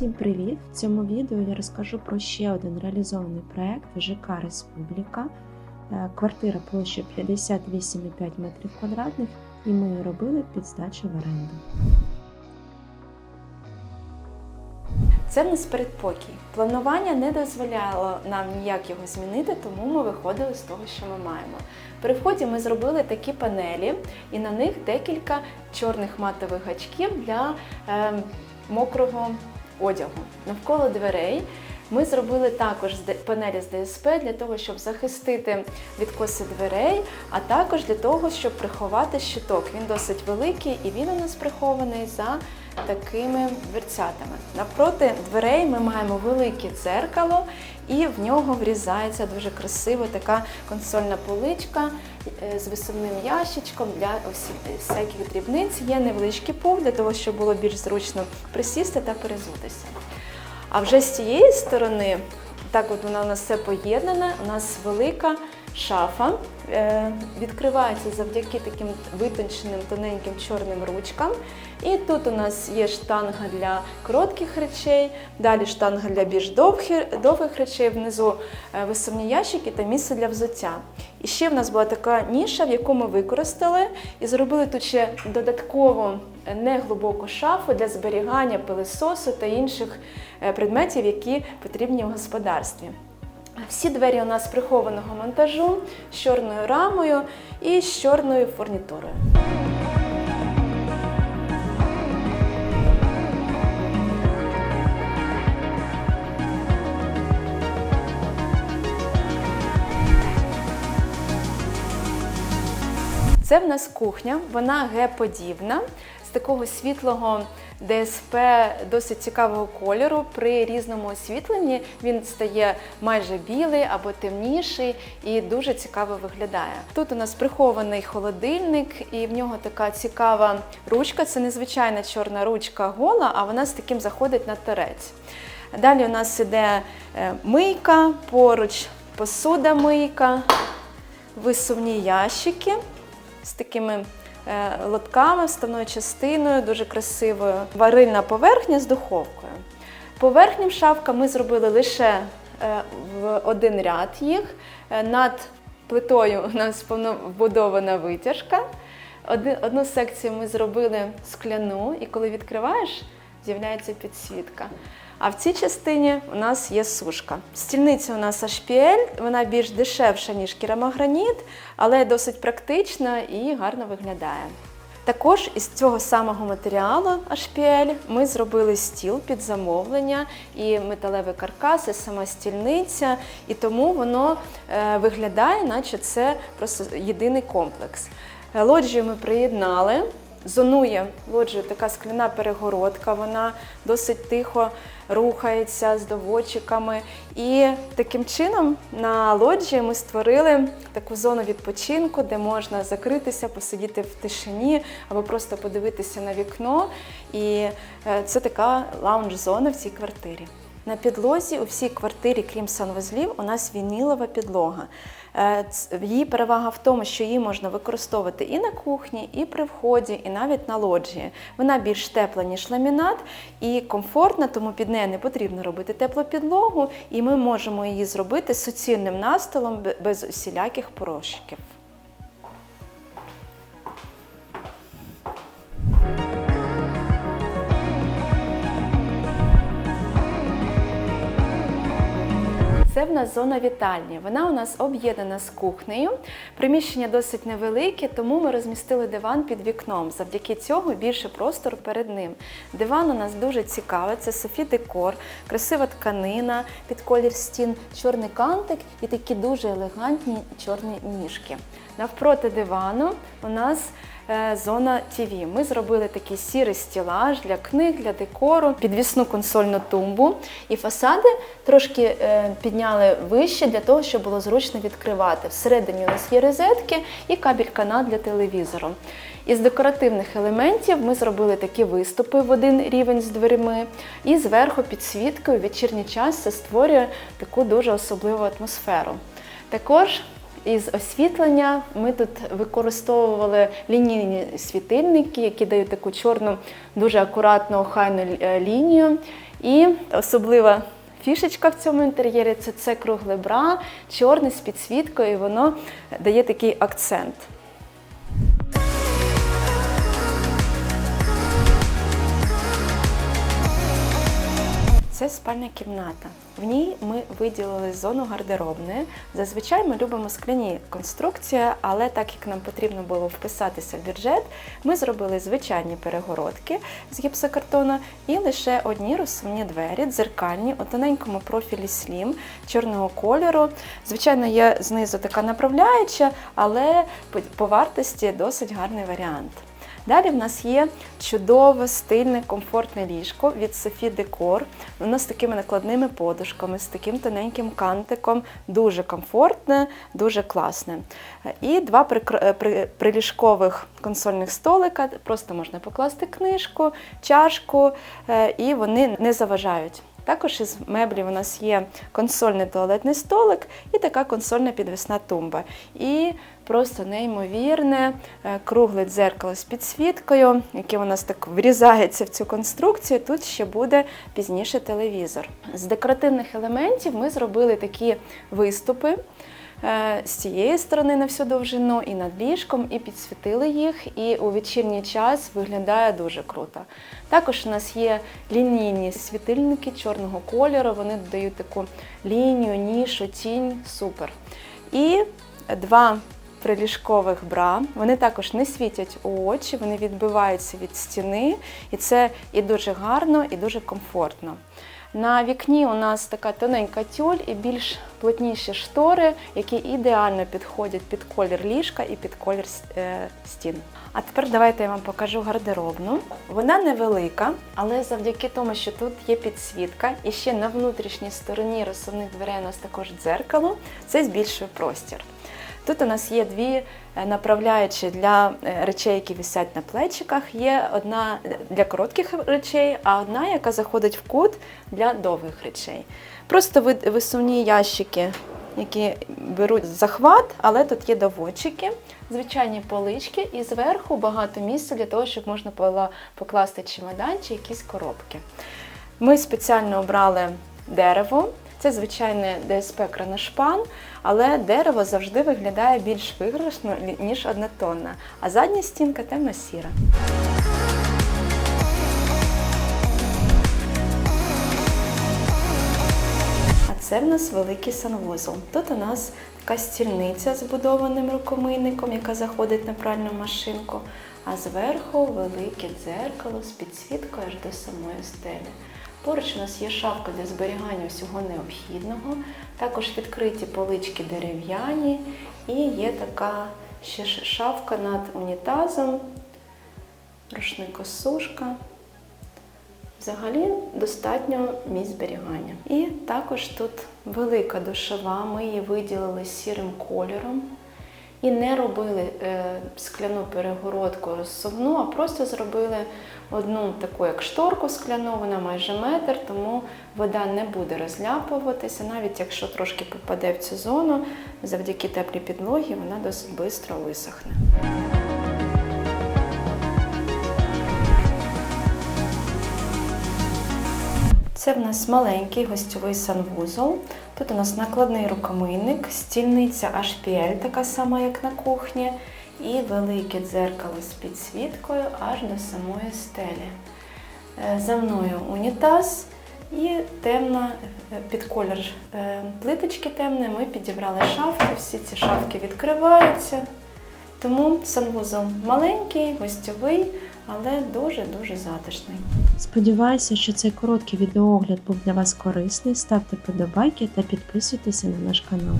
Всім привіт! В цьому відео я розкажу про ще один реалізований проект ЖК Республіка. Е, Квартира площею 58,5 метрів квадратних, і ми її робили під здачу в оренду. Це в нас передпокій. Планування не дозволяло нам ніяк його змінити, тому ми виходили з того, що ми маємо. При вході ми зробили такі панелі, і на них декілька чорних матових гачків для е, мокрого одягу. Навколо дверей ми зробили також панелі з ДСП для того, щоб захистити відкоси дверей, а також для того, щоб приховати щиток. Він досить великий і він у нас прихований за такими дверцятами. Навпроти дверей ми маємо велике дзеркало, і в нього врізається дуже красиво така консольна поличка е, з висувним ящичком для всяких дрібниць. Є невеличкий пуф для того, щоб було більш зручно присісти та перезутися. А вже з цієї сторони, так от вона у нас все поєднана, у нас велика шафа. Е, відкривається завдяки таким витонченим тоненьким чорним ручкам. І тут у нас є штанга для коротких речей, далі штанга для більш довгих, речей, внизу е, висувні ящики та місце для взуття. І ще в нас була така ніша, в яку ми використали і зробили тут ще додаткову е, неглибоку шафу для зберігання пилисосу та інших предметів, які потрібні в господарстві. Всі двері у нас прихованого монтажу з чорною рамою і з чорною фурнітурою. Це в нас кухня, вона Г-подібна, з такого світлого ДСП досить цікавого кольору. При різному освітленні він стає майже білий або темніший і дуже цікаво виглядає. Тут у нас прихований холодильник, і в нього така цікава ручка. Це незвичайна чорна ручка гола, а вона з таким заходить на торець. Далі у нас іде е, мийка, поруч посуда мийка, висувні ящики з такими лотками, вставною частиною, дуже красивою. Варильна поверхня з духовкою. По верхнім ми зробили лише е, в один ряд їх. Е, Над плитою у нас вбудована витяжка. Одну секцію ми зробили скляну, і коли відкриваєш, з'являється підсвітка. А в цій частині у нас є сушка. Стільниця у нас HPL, вона більш дешевша, ніж керамограніт, але досить практична і гарно виглядає. Також із цього самого матеріалу HPL ми зробили стіл під замовлення і металевий каркас, і сама стільниця, і тому воно е, виглядає, наче це просто єдиний комплекс. Е, Лоджію ми приєднали. Зонує лоджію така скляна перегородка, вона досить тихо рухається з доводчиками. І таким чином на лоджії ми створили таку зону відпочинку, де можна закритися, посидіти в тишині або просто подивитися на вікно. І е, це така лаунж-зона в цій квартирі. На підлозі у всій квартирі, крім санвузлів, у нас вінілова підлога. Е, Її перевага в тому, що її можна використовувати і на кухні, і при вході, і навіть на лоджії. Вона більш тепла, ніж ламінат, і комфортна, тому під нею не потрібно робити теплу підлогу, і ми можемо її зробити суцільним настилом без усіляких порошків. Це в нас зона вітальні. Вона у нас об'єднана з кухнею. Приміщення досить невелике, тому ми розмістили диван під вікном. Завдяки цього більше простору перед ним. Диван у нас дуже цікавий. Це Софі Декор, красива тканина, під колір стін, чорний кантик і такі дуже елегантні чорні ніжки. Навпроти дивану у нас е, зона ТВ. Ми зробили такий сірий стілаж для книг, для декору, підвісну консольну тумбу. І фасади трошки е, підняли вище для того, щоб було зручно відкривати. Всередині у нас є розетки і кабель-канал для телевізору. Із декоративних елементів ми зробили такі виступи в один рівень з дверима, і зверху підсвіткою вечірній час це створює таку дуже особливу атмосферу. Також Із освітлення ми тут використовували лінійні світильники, які дають таку чорну, дуже акуратну, охайну е, лінію. І особлива фішечка в цьому інтер'єрі це, це кругле бра, чорне з підсвіткою, і воно дає такий акцент. Це спальня кімната. В ній ми виділили зону гардеробної. Зазвичай ми любимо скляні конструкції, але так як нам потрібно було вписатися в бюджет, ми зробили звичайні перегородки з гіпсокартону і лише одні розсувні двері, дзеркальні у тоненькому профілі слім чорного кольору. Звичайно, є знизу така направляюча, але по вартості досить гарний варіант. Далі в нас є чудове, стильне, комфортне ліжко від Софі Декор. Воно з такими накладними подушками, з таким тоненьким кантиком. Дуже комфортне, дуже класне. І два е, при- приліжкових консольних столика. Просто можна покласти книжку, чашку, е, і вони не заважають. Також із меблів у нас є консольний туалетний столик і така консольна підвісна тумба. І просто неймовірне е, кругле дзеркало з підсвіткою, яке у нас так врізається в цю конструкцію. Тут ще буде пізніше телевізор. З декоративних елементів ми зробили такі виступи. Е, З цієї сторони на всю довжину і над ліжком, і підсвітили їх, і у вечірній час виглядає дуже круто. Також у нас є лінійні світильники чорного кольору, вони додають таку лінію, нішу, тінь, супер. І два приліжкових бра. Вони також не світять у очі, вони відбиваються від стіни, і це і дуже гарно, і дуже комфортно. На вікні у нас така тоненька тюль і більш плотніші штори, які ідеально підходять під колір ліжка і під колір е, стін. А тепер давайте я вам покажу гардеробну. Вона невелика, але завдяки тому, що тут є підсвітка, і ще на внутрішній стороні розсувних дверей у нас також дзеркало, це збільшує простір. Тут у нас є дві е, направляючі для е, речей, які висять на плечиках. Є одна для коротких речей, а одна, яка заходить в кут для довгих речей. Просто висувні ящики, які беруть захват, але тут є доводчики, звичайні полички, і зверху багато місця для того, щоб можна було покласти чемодан чи якісь коробки. Ми спеціально обрали дерево. Це звичайне ДСП кранашпан, але дерево завжди виглядає більш виграшно, ніж однотонна, а задня стінка темно-сіра. А це в нас великий санвузол. Тут у нас така стільниця з будованим рукомийником, яка заходить на пральну машинку, а зверху велике дзеркало з підсвіткою аж до самої стелі. Поруч у нас є шафка для зберігання всього необхідного, також відкриті полички дерев'яні. І є така ще шафка над унітазом, рушникосушка. Взагалі достатньо місць зберігання. І також тут велика душова, ми її виділили сірим кольором і не робили е, скляну перегородку розсувну, а просто зробили одну таку як шторку скляну, вона майже метр, тому вода не буде розляпуватися, навіть якщо трошки попаде в цю зону, завдяки теплій підлогі вона досить швидко висохне. Це в нас маленький гостьовий санвузол. Тут у нас накладний рукомийник, стільниця HPL, така сама, як на кухні, і велике дзеркало з підсвіткою аж до самої стелі. Е, За мною унітаз і темна е, під колір е, плиточки темної. Ми підібрали шафки, всі ці шафки відкриваються. Тому санвузол маленький, гостьовий, але дуже-дуже затишний. Сподіваюся, що цей короткий відеоогляд був для вас корисний. Ставте подобайки та підписуйтеся на наш канал.